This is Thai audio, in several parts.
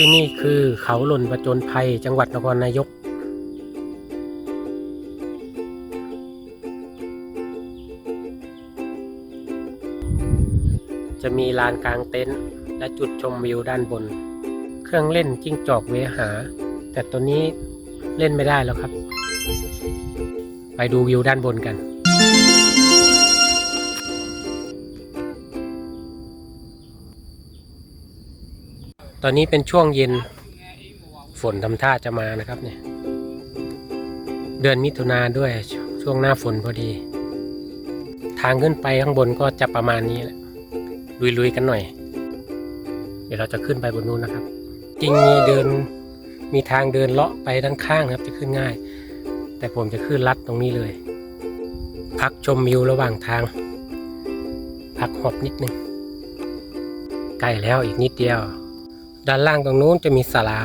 ที่นี่คือเขาหล่นประจนภัยจังหวัดนครนายก จะมีลานกลางเต็นท์และจุดชมวิวด้านบน เครื่องเล่นจิ้งจอกเวหา แต่ตัวนี้เล่นไม่ได้แล้วครับ ไปดูวิวด้านบนกัน อนนี้เป็นช่วงเย็นฝนทำท่าจะมานะครับเนี่ย เดือนมิถุนาด้วยช่วงหน้าฝนพอดี ทางขึ้นไปข้างบนก็จะประมาณนี้แหละลุยๆกันหน่อย เดี๋ยวเราจะขึ้นไปบนนู้นนะครับ จริงมีเดินมีทางเดินเลาะไปด้านข้างนะครับจะขึ้นง่าย แต่ผมจะขึ้นลัดตรงนี้เลย พักชมวิวระหว่างทาง พักหอบนิดนึงใกล้แล้วอีกนิดเดียว ด้านล่างตรงนู้นจะมีศาลา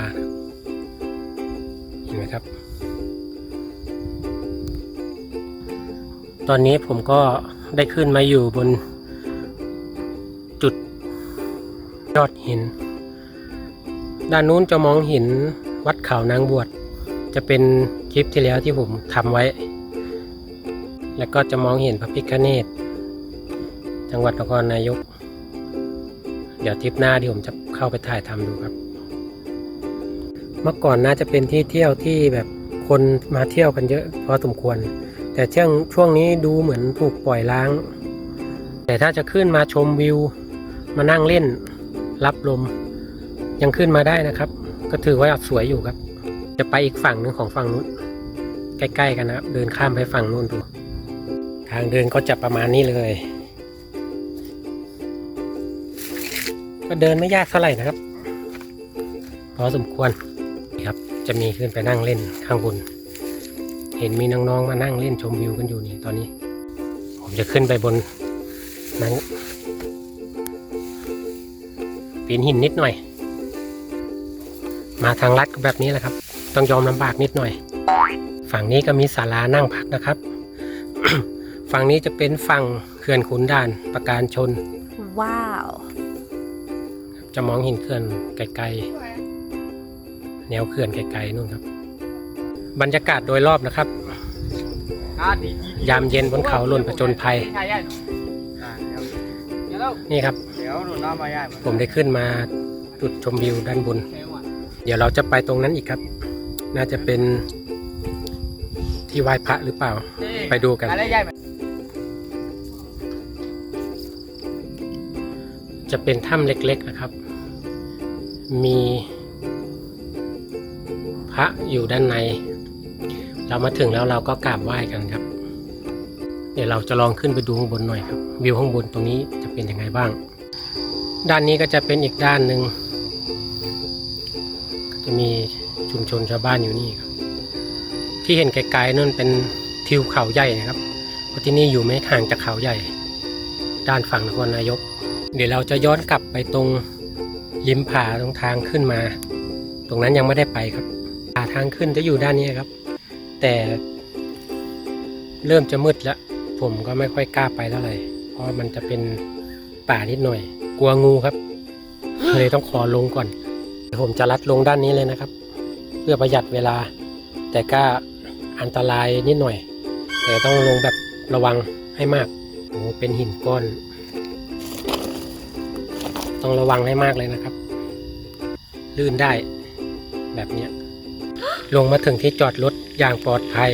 เห็นไหมครับ ตอนนี้ผมก็ได้ขึ้นมาอยู่บนจุดยอดหิน ด้านนู้นจะมองเห็นวัดเขานางบวชจะเป็นคลิปที่แล้วที่ผมทำไว้ แล้วก็จะมองเห็นพระพิฆเนศจังหวัดนครนายก เดี๋ยวทริปหน้าที่ผมจะเข้าไปถ่ายทำดูครับ เมื่อก่อนน่าจะเป็นที่เที่ยวที่แบบคนมาเที่ยวกันเยอะพอสมควร แต่ช่วงช่วงนี้ดูเหมือนถูกปล่อยล้าง แต่ถ้าจะขึ้นมาชมวิว มานั่งเล่น รับลม ยังขึ้นมาได้นะครับ ก็ถือว่าสวยอยู่ครับ จะไปอีกฝั่งหนึ่งของฝั่งนู้นใกล้ๆกันนะครับเดินข้ามไปฝั่งนู้นดู ทางเดินก็จะประมาณนี้เลย ก็เดินไม่ยากเท่าไหร่นะครับพอสมควรนะครับจะมีขึ้นไปนั่งเล่นข้างบน เห็นมีน้องๆมานั่งเล่นชมวิวกันอยู่นี่ตอนนี้ ผมจะขึ้นไปบนนั้นปีนหินนิดหน่อย มาทางลัดก็แบบนี้แหละครับ ต้องยอมลำบากนิดหน่อย ฝั่งนี้ก็มีศาลานั่งพักนะครับ ฝั่งนี้จะเป็นฝั่งเขื่อนขุนด่านประการชน ว้าว จะมองเห็นเขื่อนไกลๆแนวเขื่อนไกลๆนู่นครับ บรรยากาศโดยรอบนะครับ ยามเย็นบนเขาล่นประจนภัย นี่ครับ ผมได้ขึ้นมาจุดชมวิวด้านบน เดี๋ยวเราจะไปตรงนั้นอีกครับ น่าจะเป็นที่ไหว้พระหรือเปล่า ไปดูกัน จะเป็นถ้ำเล็กๆนะครับ มีพระอยู่ด้านใน เรามาถึงแล้วเราก็กราบไหว้กันครับ เดี๋ยวเราจะลองขึ้นไปดูข้างบนหน่อยครับ วิวข้างบนตรงนี้จะเป็นยังไงบ้าง ด้านนี้ก็จะเป็นอีกด้านหนึ่งจะมีชุมชนชาวบ้านอยู่นี่ครับ ที่เห็นไกลๆนั่นเป็นทิวเขาใหญ่นะครับเพราะที่นี่อยู่ไม่ห่างจากเขาใหญ่ ด้านฝั่งนครนายก เดี๋ยวเราจะย้อนกลับไปตรงริมผาตรงทางขึ้นมา ตรงนั้นยังไม่ได้ไปครับผาทางขึ้นจะอยู่ด้านนี้ครับ แต่เริ่มจะมืดแล้ว ผมก็ไม่ค่อยกล้าไปเท่าไหร่เพราะมันจะเป็นป่านิดหน่อย กลัวงูครับเลยต้องขอลงก่อนผมจะลัดลงด้านนี้เลยนะครับ เพื่อประหยัดเวลา แต่ก็อันตรายนิดหน่อย แต่ต้องลงแบบระวังให้มากโอ้เป็นหินก้อน ต้องระวังให้มากเลยนะครับ ลื่นได้แบบนี้ลงมาถึงที่จอดรถอย่างปลอดภัย